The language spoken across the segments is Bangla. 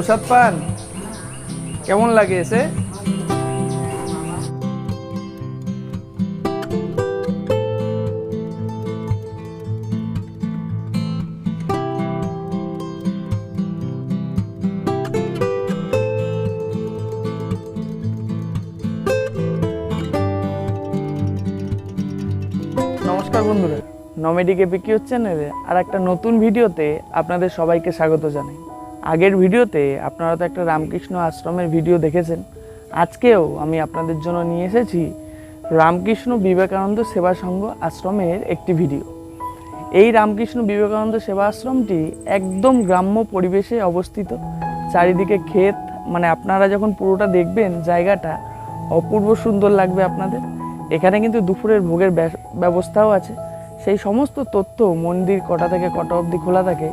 প্রসাদ পান? কেমন লাগে এসে? নমস্কার বন্ধুরা, নমেডিকে পিকি হচ্ছেন আর একটা নতুন ভিডিওতে আপনাদের সবাইকে স্বাগত জানাই। আগের ভিডিওতে আপনারা তো একটা রামকৃষ্ণ আশ্রমের ভিডিও দেখেছেন। আজকেও আমি আপনাদের জন্য নিয়ে এসেছি রামকৃষ্ণ বিবেকানন্দ সেবা সংঘ আশ্রমের একটি ভিডিও। এই রামকৃষ্ণ বিবেকানন্দ সেবা আশ্রমটি একদম গ্রাম্য পরিবেশে অবস্থিত। চারিদিকে ক্ষেত মানে আপনারা যখন পুরোটা দেখবেন জায়গাটা, অপূর্ব সুন্দর লাগবে আপনাদের। এখানে কিন্তু দুপুরের ভোগের ব্যবস্থাও আছে। সেই সমস্ত তথ্য মন্দির কটা থেকে কটা অবধি খোলা থাকে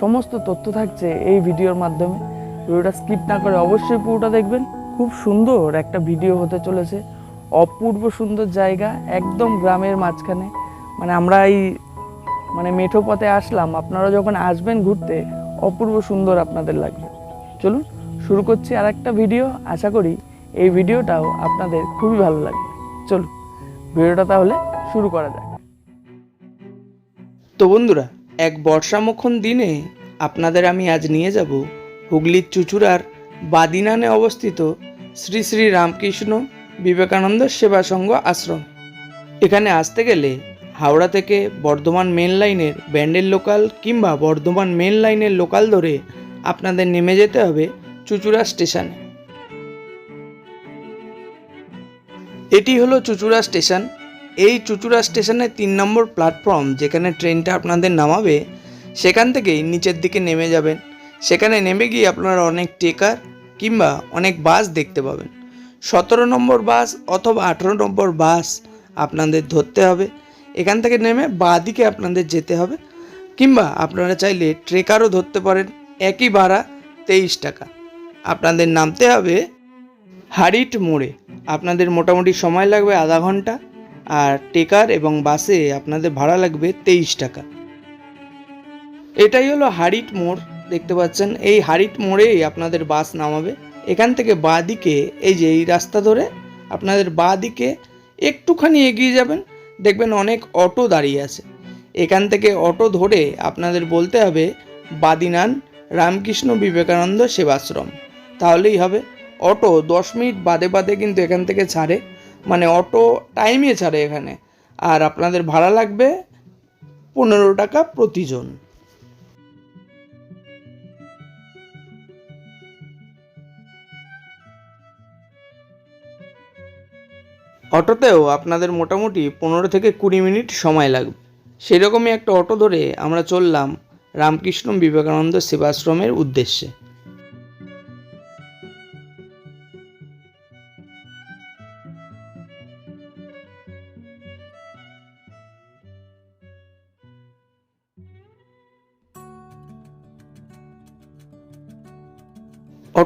সমস্ত তথ্য থাকছে এই ভিডিওর মাধ্যমে। ভিডিওটা স্কিপ না করে অবশ্যই পুরোটা দেখবেন। খুব সুন্দর একটা ভিডিও হতে চলেছে। অপূর্ব সুন্দর জায়গা, একদম গ্রামের মাঝখানে। মানে আমরা এই মানে মেঠো পথে আসলাম। আপনারা যখন আসবেন ঘুরতে, অপূর্ব সুন্দর আপনাদের লাগবে। চলুন, শুরু করছি আর একটা ভিডিও। আশা করি এই ভিডিওটাও আপনাদের খুবই ভালো লাগবে। চলুন, ভিডিওটা তাহলে শুরু করা যাক। তো বন্ধুরা এক বর্ষামুখন দিনে আপনাদের আমি আজ নিয়ে যাব হুগলির চুচুড়ার বাদিনানে অবস্থিত শ্রী শ্রী রামকৃষ্ণ বিবেকানন্দ সেবা সংঘ আশ্রম। এখানে আসতে গেলে হাওড়া থেকে বর্ধমান মেন লাইনের ব্যান্ডেল লোকাল কিংবা বর্ধমান মেন লাইনের লোকাল ধরে আপনাদের নেমে যেতে হবে চুচুড়া স্টেশনে এটি হলো চুচুড়া স্টেশন এই চুচুড়া স্টেশনে তিন নম্বর প্ল্যাটফর্ম যেখানে ট্রেনটা আপনাদের নামাবে, সেখান থেকেই নিচের দিকে নেমে যাবেন। সেখানে নেমে গিয়ে আপনারা অনেক টেকার কিংবা অনেক বাস দেখতে পাবেন। সতেরো নম্বর বাস অথবা আঠেরো নম্বর বাস আপনাদের ধরতে হবে। এখান থেকে নেমে বাঁ দিকে আপনাদের যেতে হবে, কিংবা আপনারা চাইলে ট্রেকারও ধরতে পারেন, একই ভাড়া তেইশ টাকা। আপনাদের নামতে হবে হারিট মোড়ে। আপনাদের মোটামুটি সময় লাগবে আধা ঘণ্টা। আর টেকার এবং বাসে আপনাদের ভাড়া লাগবে তেইশ টাকা। এটাই হলো হারিট মোড়, দেখতে পাচ্ছেন? এই হারিট মোড়েই আপনাদের বাস নামাবে। এখান থেকে বাঁ দিকে এই যে এই রাস্তা ধরে, আপনাদের বাঁ দিকে একটুখানি এগিয়ে যাবেন। দেখবেন অনেক অটো দাঁড়িয়ে আছে। এখান থেকে অটো ধরে আপনাদের বলতে হবে বাদিনান রামকৃষ্ণ বিবেকানন্দ সেবাশ্রম। তাহলেই হবে। অটো দশ মিনিট বাদে বাদে কিন্তু এখান থেকে ছাড়ে। মানে অটো টাইমে ছাড়ে এখানে। আর আপনাদের ভাড়া লাগবে পনেরো টাকা প্রতিজন। অটোতেও আপনাদের মোটামুটি পনেরো থেকে কুড়ি মিনিট সময় লাগবে। সেরকমই একটা অটো ধরে আমরা চললাম রামকৃষ্ণ বিবেকানন্দ সেবাশ্রমের উদ্দেশ্যে।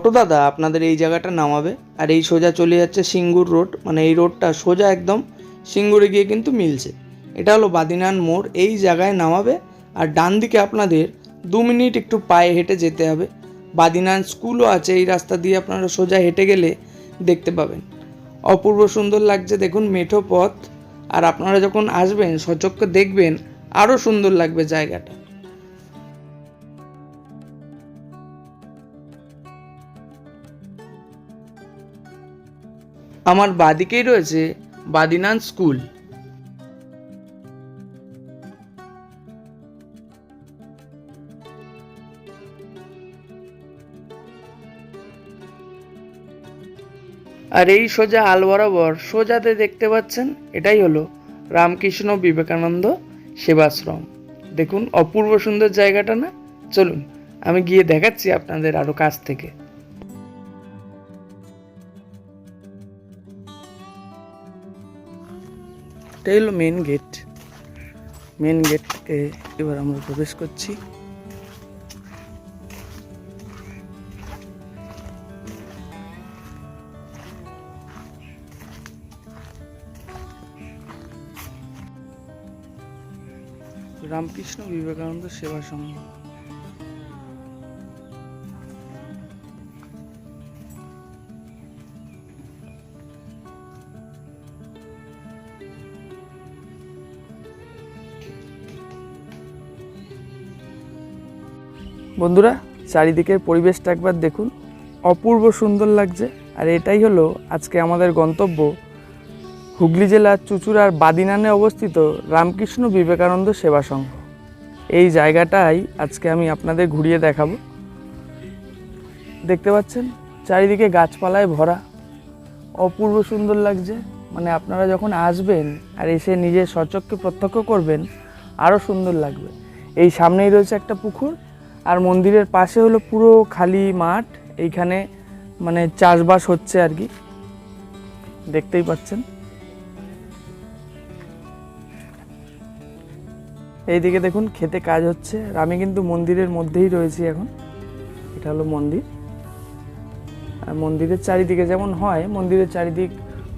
অটো দাদা আপনাদের এই জায়গাটা নামাবে। আর এই সোজা চলে যাচ্ছে সিঙ্গুর রোড। মানে এই রোডটা সোজা একদম সিঙ্গুরে গিয়ে কিন্তু মিলছে। এটা হলো বাদিনান মোড়। এই জায়গায় নামাবে। আর ডান দিকে আপনাদের দু মিনিট একটু পায়ে হেঁটে যেতে হবে। বাদিনান স্কুলও আছে। এই রাস্তা দিয়ে আপনারা সোজা হেঁটে গেলে দেখতে পাবেন। অপূর্ব সুন্দর লাগছে। দেখুন মেঠো পথ। আর আপনারা যখন আসবেন সচক্ষে দেখবেন আরও সুন্দর লাগবে জায়গাটা। আমার বাদিকেই রয়েছে বাদিনান স্কুল। আর এই সোজা আল বরাবর সোজাতে দেখতে পাচ্ছেন, এটাই হলো রামকৃষ্ণ বিবেকানন্দ সেবাশ্রম। দেখুন, অপূর্ব সুন্দর জায়গাটা না? চলুন, আমি গিয়ে দেখাচ্ছি আপনাদের আরও কাছ থেকে। এটাই হলো মেন গেট মেন গেট এবার আমরা প্রবেশ করছি। রামকৃষ্ণ বিবেকানন্দ সেবা সংঘ। বন্ধুরা, চারিদিকের পরিবেশটা একবার দেখুন। অপূর্ব সুন্দর লাগছে। আর এটাই হলো আজকে আমাদের গন্তব্য। হুগলি জেলার চুচুড়ার বাদিনানে অবস্থিত রামকৃষ্ণ বিবেকানন্দ সেবা সংঘ। এই জায়গাটাই আজকে আমি আপনাদের ঘুরিয়ে দেখাবো। দেখতে পাচ্ছেন? চারিদিকে গাছপালায় ভরা। অপূর্ব সুন্দর লাগছে। মানে আপনারা যখন আসবেন আর এসে নিজের সচক্ষে প্রত্যক্ষ করবেন আরও সুন্দর লাগবে। এই সামনেই রয়েছে একটা পুকুর। আর মন্দিরের পাশে হলো পুরো খালি মাঠ, এইখানে মানে চাষবাস হচ্ছে আর কি। দেখতেই পাচ্ছেন। এইদিকে দেখুন, খেতে কাজ হচ্ছে। আর আমি কিন্তু মন্দিরের মধ্যেই রয়েছি এখন। এটা হলো মন্দির। আর মন্দিরের চারিদিকে যেমন হয়, মন্দিরের চারিদিক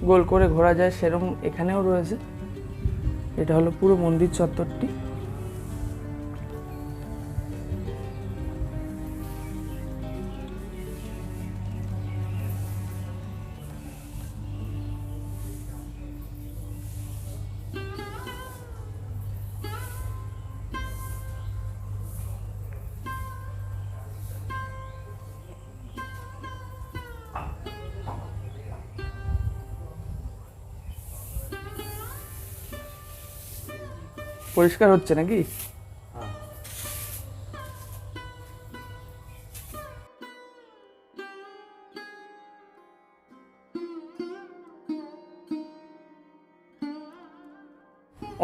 গোল করে ঘোরা যায়, সেরকম এখানেও রয়েছে। এটা হলো পুরো মন্দির চত্বরটি। পরিষ্কার হচ্ছে নাকি?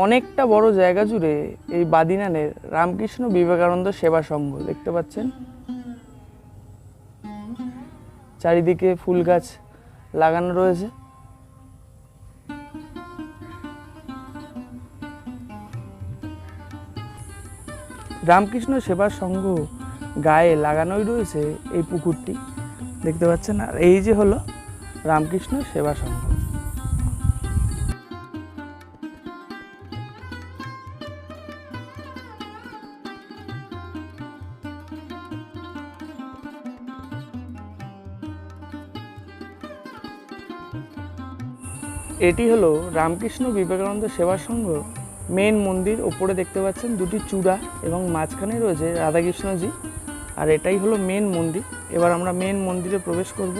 অনেকটা বড় জায়গা জুড়ে এই বাদিনানের রামকৃষ্ণ বিবেকানন্দ সেবা সংঘ দেখতে পাচ্ছেন? চারিদিকে ফুল গাছ লাগানো রয়েছে। রামকৃষ্ণ সেবা সংঘ গায়ে লাগানোই রয়েছে এই পুকুরটি। দেখতে পাচ্ছেন? আর এই যে হলো রামকৃষ্ণ সেবা সংঘ এটি হলো রামকৃষ্ণ বিবেকানন্দ সেবা সংঘ মেন মন্দির, ওপরে দেখতে পাচ্ছেন দুটি চূড়া এবং মাঝখানে রয়েছে রাধাকৃষ্ণজি। আর এটাই হলো মেন মন্দির। এবার আমরা মেন মন্দিরে প্রবেশ করব।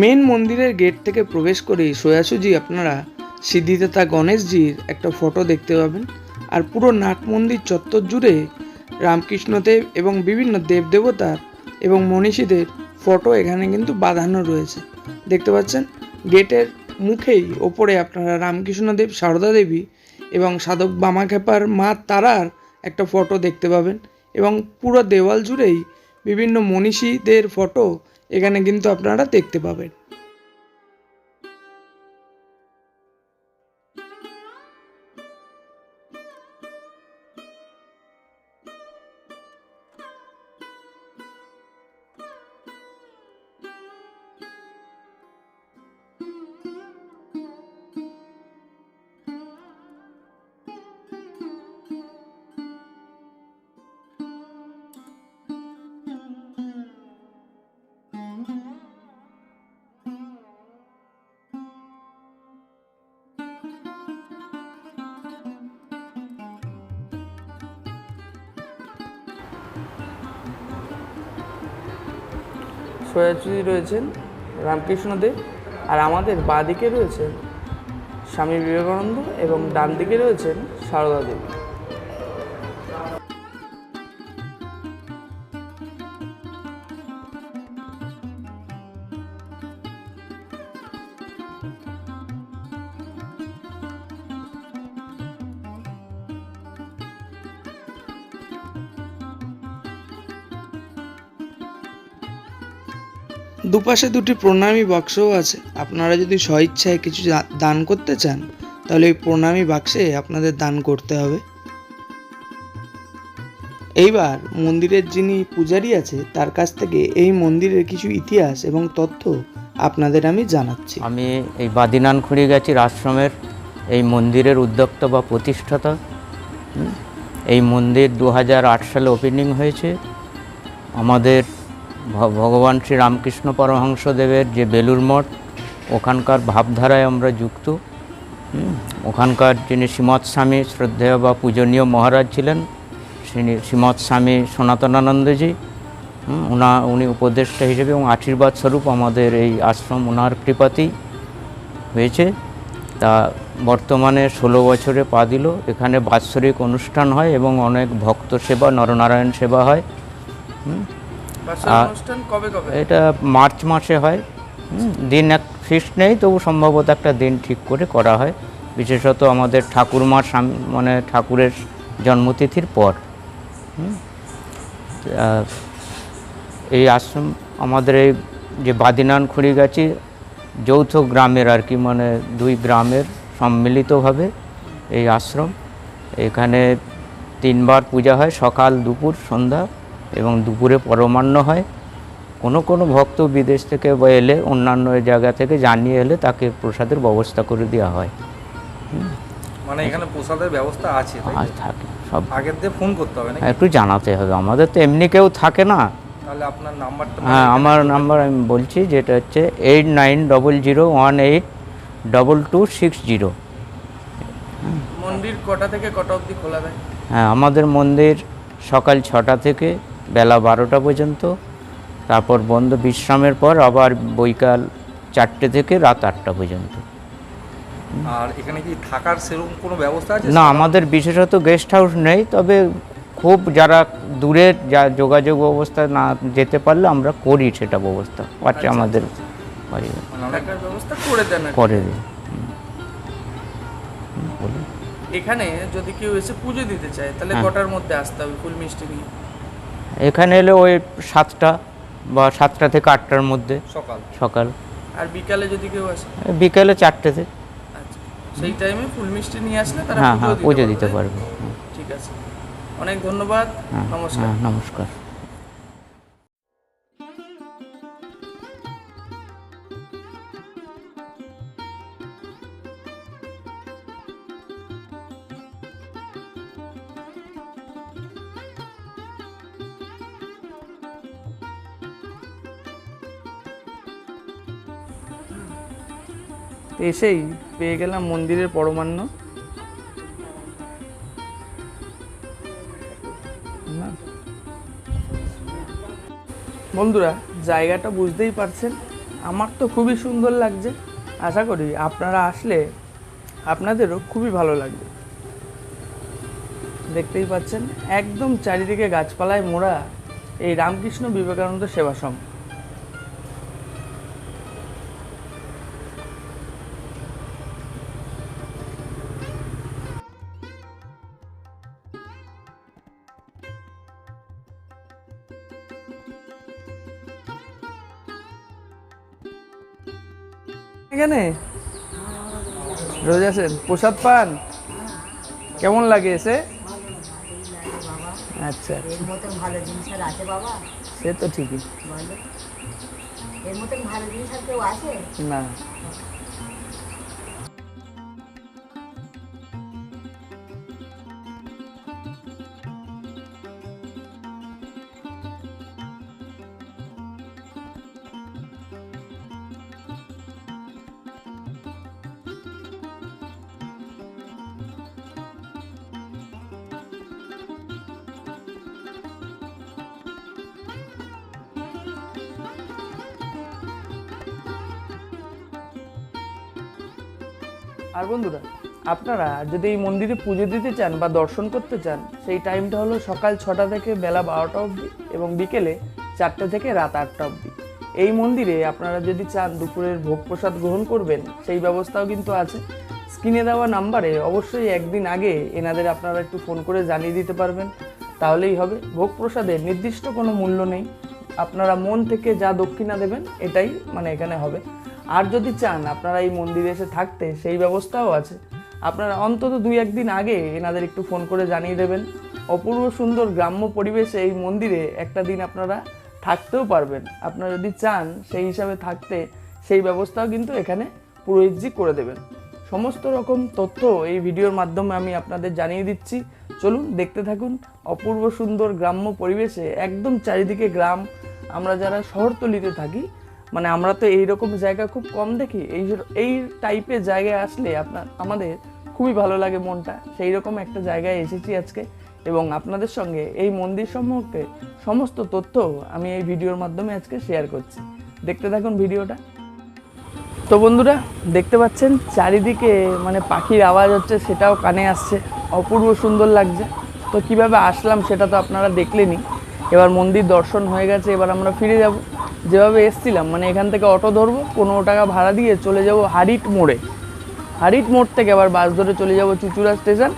মেন মন্দিরের গেট থেকে প্রবেশ করে সোয়াসুজি আপনারা সিদ্ধিদাতা গণেশজির একটা ফটো দেখতে পাবেন। আর পুরো নাট মন্দির চত্বর জুড়ে রামকৃষ্ণদেব এবং বিভিন্ন দেবদেবতার এবং মনীষীদের ফটো এখানে কিন্তু বাঁধানো রয়েছে। দেখতে পাচ্ছেন, গেটের মুখেই ওপরে আপনারা রামকৃষ্ণদেব, সারদা দেবী এবং সাধক বামাখ্যাপার মা তারার একটা ফটো দেখতে পাবেন এবং পুরো দেওয়াল জুড়েই বিভিন্ন মনীষীদের ফটো এখানে কিন্তু আপনারা দেখতে পাবেন। সয়াচুরি রয়েছেন রামকৃষ্ণদেব আর আমাদের বাঁ দিকে রয়েছেন স্বামী বিবেকানন্দ এবং ডান দিকে রয়েছেন সারদা দেবী। দুপাশে দুটি প্রণামী বাক্সও আছে। আপনারা যদি স্বইচ্ছায় কিছু দান করতে চান, তাহলে এই প্রণামী বাক্সে আপনাদের দান করতে হবে। এইবার মন্দিরের যিনি পূজারী আছে, তার কাছ থেকে এই মন্দিরের কিছু ইতিহাস এবং তথ্য আপনাদের আমি জানাচ্ছি। আমি এই বাদিনান খড়িগাছির আশ্রমের এই মন্দিরের উদ্যোক্তা বা প্রতিষ্ঠাতা। এই মন্দির দু হাজার আট সালে ওপেনিং হয়েছে। আমাদের ভগবান শ্রী রামকৃষ্ণ পরমহংসদেবের যে বেলুর মঠ, ওখানকার ভাবধারায় আমরা যুক্ত। ওখানকার যিনি শ্রীমৎ স্বামী শ্রদ্ধেয় বা পূজনীয় মহারাজ ছিলেন তিনি শ্রীমৎ স্বামী সনাতনানন্দজি উনা উনি উপদেষ্টা হিসেবে এবং আশীর্বাদ স্বরূপ আমাদের এই আশ্রম ওনার কৃপাতেই হয়েছে। তা বর্তমানে ষোলো বছরে পা দিল। এখানে বাৎসরিক অনুষ্ঠান হয় এবং অনেক ভক্ত সেবা, নরনারায়ণ সেবা হয়। এটা মার্চ মাসে হয়। দিন এক ফিক্সড নেই তবু সম্ভবত একটা দিন ঠিক করে করা হয়। বিশেষত আমাদের ঠাকুরমার সাম- মানে ঠাকুরের জন্মতিথির পর। এই আশ্রম আমাদের এই যে বাদিনান খুঁড়িগাছি যৌথ গ্রামের আর কি মানে দুই গ্রামের সম্মিলিতভাবে এই আশ্রম। এখানে তিনবার পূজা হয় সকাল দুপুর সন্ধ্যা। এবং দুপুরে পরমান্ন হয়। কোনো কোনো ভক্ত বিদেশ থেকে বা এলে অন্যান্য জায়গা থেকে জানিয়ে এলে তাকে প্রসাদের ব্যবস্থা করে দেওয়া হয়। মানে এখানে প্রসাদের ব্যবস্থা আছে থাকে সব। আগের দিয়ে ফোন করতে হবে একটু জানাতে হবে আমাদের তো এমনি কেউ থাকে না। তাহলে আপনার নাম্বারটা হ্যাঁ আমার নাম্বার আমি বলছি যেটা হচ্ছে eight nine double zero one eight double two six zero. মন্দির কটা থেকে কটা অবধি খোলা থাকে? হ্যাঁ আমাদের মন্দির সকাল ছটা থেকে বেলা বারোটা পর্যন্ত। তারপর বন্ধ বিশ্রামের পর আবার বৈকাল চারটে থেকে রাত আটটা পর্যন্ত। আর এখানে কি থাকার সেরকম কোনো ব্যবস্থা আছে? না আমাদের বিশেষত গেস্ট হাউস নেই তবে খুব যারা দূরের যা যোগাযোগ ব্যবস্থা না যেতে পারলে আমরা করি সেটা ব্যবস্থা। আছে আমাদের বাড়ি মানে অনেক থাকার ব্যবস্থা করে দেন করে দিই। এখানে যদি কেউ এসে পুজো দিতে চায় তাহলে হ্যাঁ। কটার মধ্যে আসতে হবে? ফুল মিষ্টি নিয়ে এখানে এলে ওই সাতটা বা সাতটা থেকে আটটার মধ্যে। সকাল। সকাল। আর বিকালে যদি কেউ আসে? বিকালে চারটে থেকে আচ্ছা। সেই টাইমে ফুল মিষ্টি নিয়ে আসলে তারা হ্যাঁ হ্যাঁ পুজো পুজো দিতে পারবে। ঠিক আছে। অনেক ধন্যবাদ। হ্যাঁ, নমস্কার। হ্যাঁ নমস্কার। এসেই পেয়ে গেলাম মন্দিরের পরমান্ন। বন্ধুরা, জায়গাটা বুঝতেই পারছেন, আমার তো খুবই সুন্দর লাগছে। আশা করি আপনারা আসলে আপনাদেরও খুবই ভালো লাগবে। দেখতেই পাচ্ছেন, একদম চারিদিকে গাছপালায় মোড়া এই রামকৃষ্ণ বিবেকানন্দ সেবাশ্রম। এখানে? রোজ আছেন প্রসাদ পান? কেমন লাগে এসে? আচ্ছা। সে তো ঠিকই। না। আর বন্ধুরা, আপনারা যদি এই মন্দিরে পুজো দিতে চান বা দর্শন করতে চান, সেই টাইমটা হলো সকাল ছটা থেকে বেলা বারোটা অবধি এবং বিকেলে চারটে থেকে রাত আটটা অবধি। এই মন্দিরে আপনারা যদি চান দুপুরের ভোগ প্রসাদ গ্রহণ করবেন, সেই ব্যবস্থাও কিন্তু আছে। স্ক্রিনে দেওয়া নাম্বারে অবশ্যই একদিন আগে এনাদের আপনারা একটু ফোন করে জানিয়ে দিতে পারবেন, তাহলেই হবে। ভোগ প্রসাদের নির্দিষ্ট কোনো মূল্য নেই। আপনারা মন থেকে যা দক্ষিণা দেবেন, এটাই মানে এখানে হবে। আর যদি চান আপনারা এই মন্দিরে এসে থাকতে, সেই ব্যবস্থাও আছে। আপনারা অন্তত দুই একদিন আগে এনাদের একটু ফোন করে জানিয়ে দেবেন। অপূর্ব সুন্দর গ্রাম্য পরিবেশে এই মন্দিরে একটা দিন আপনারা থাকতেও পারবেন। আপনারা যদি চান সেই হিসাবে থাকতে, সেই ব্যবস্থাও কিন্তু এখানে পুরোহিতজি করে দেবেন। সমস্ত রকম তথ্য এই ভিডিওর মাধ্যমে আমি আপনাদের জানিয়ে দিচ্ছি। চলুন দেখতে থাকুন অপূর্ব সুন্দর গ্রাম্য পরিবেশে একদম চারিদিকে গ্রাম। আমরা যারা শহরতলিতে থাকি মানে আমরা তো এইরকম জায়গা খুব কম দেখি, এই এই টাইপের জায়গায় আসলে আপনার, আমাদের খুবই ভালো লাগে মনটা। সেই রকম একটা জায়গায় এসেছি আজকে এবং আপনাদের সঙ্গে এই মন্দির সম্পর্কে সমস্ত তথ্য আমি এই ভিডিওর মাধ্যমে আজকে শেয়ার করছি। দেখতে থাকুন ভিডিওটা। তো বন্ধুরা, দেখতে পাচ্ছেন, চারিদিকে মানে পাখির আওয়াজ হচ্ছে, সেটাও কানে আসছে। অপূর্ব সুন্দর লাগছে। তো কীভাবে আসলাম সেটা তো আপনারা দেখলেনই। এবার মন্দির দর্শন হয়ে গেছে, এবার আমরা ফিরে যাব। যেভাবে এসছিলাম মানে এখান থেকে অটো ধরবো, পনেরো টাকা ভাড়া দিয়ে চলে যাব হারিট মোড়ে। হারিট মোড় থেকে আবার বাস ধরে চলে যাব চুচুড়া স্টেশন,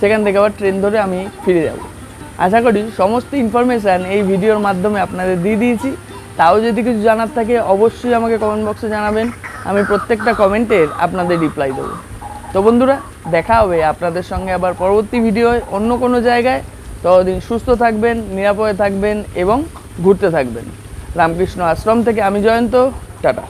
সেখান থেকে আবার ট্রেন ধরে আমি ফিরে যাব। আশা করি সমস্ত ইনফরমেশান এই ভিডিওর মাধ্যমে আপনাদের দিয়ে দিয়েছি। তাও যদি কিছু জানার থাকে, অবশ্যই আমাকে কমেন্ট বক্সে জানাবেন। আমি প্রত্যেকটা কমেন্টের আপনাদের রিপ্লাই দেবো। তো বন্ধুরা, দেখা হবে আপনাদের সঙ্গে আবার পরবর্তী ভিডিওয় অন্য কোনো জায়গায়। ততদিন সুস্থ থাকবেন, নিরাপদে থাকবেন এবং ঘুরতে থাকবেন। রামকৃষ্ণ আশ্রম থেকে আমি জয়ন্ত টাটা।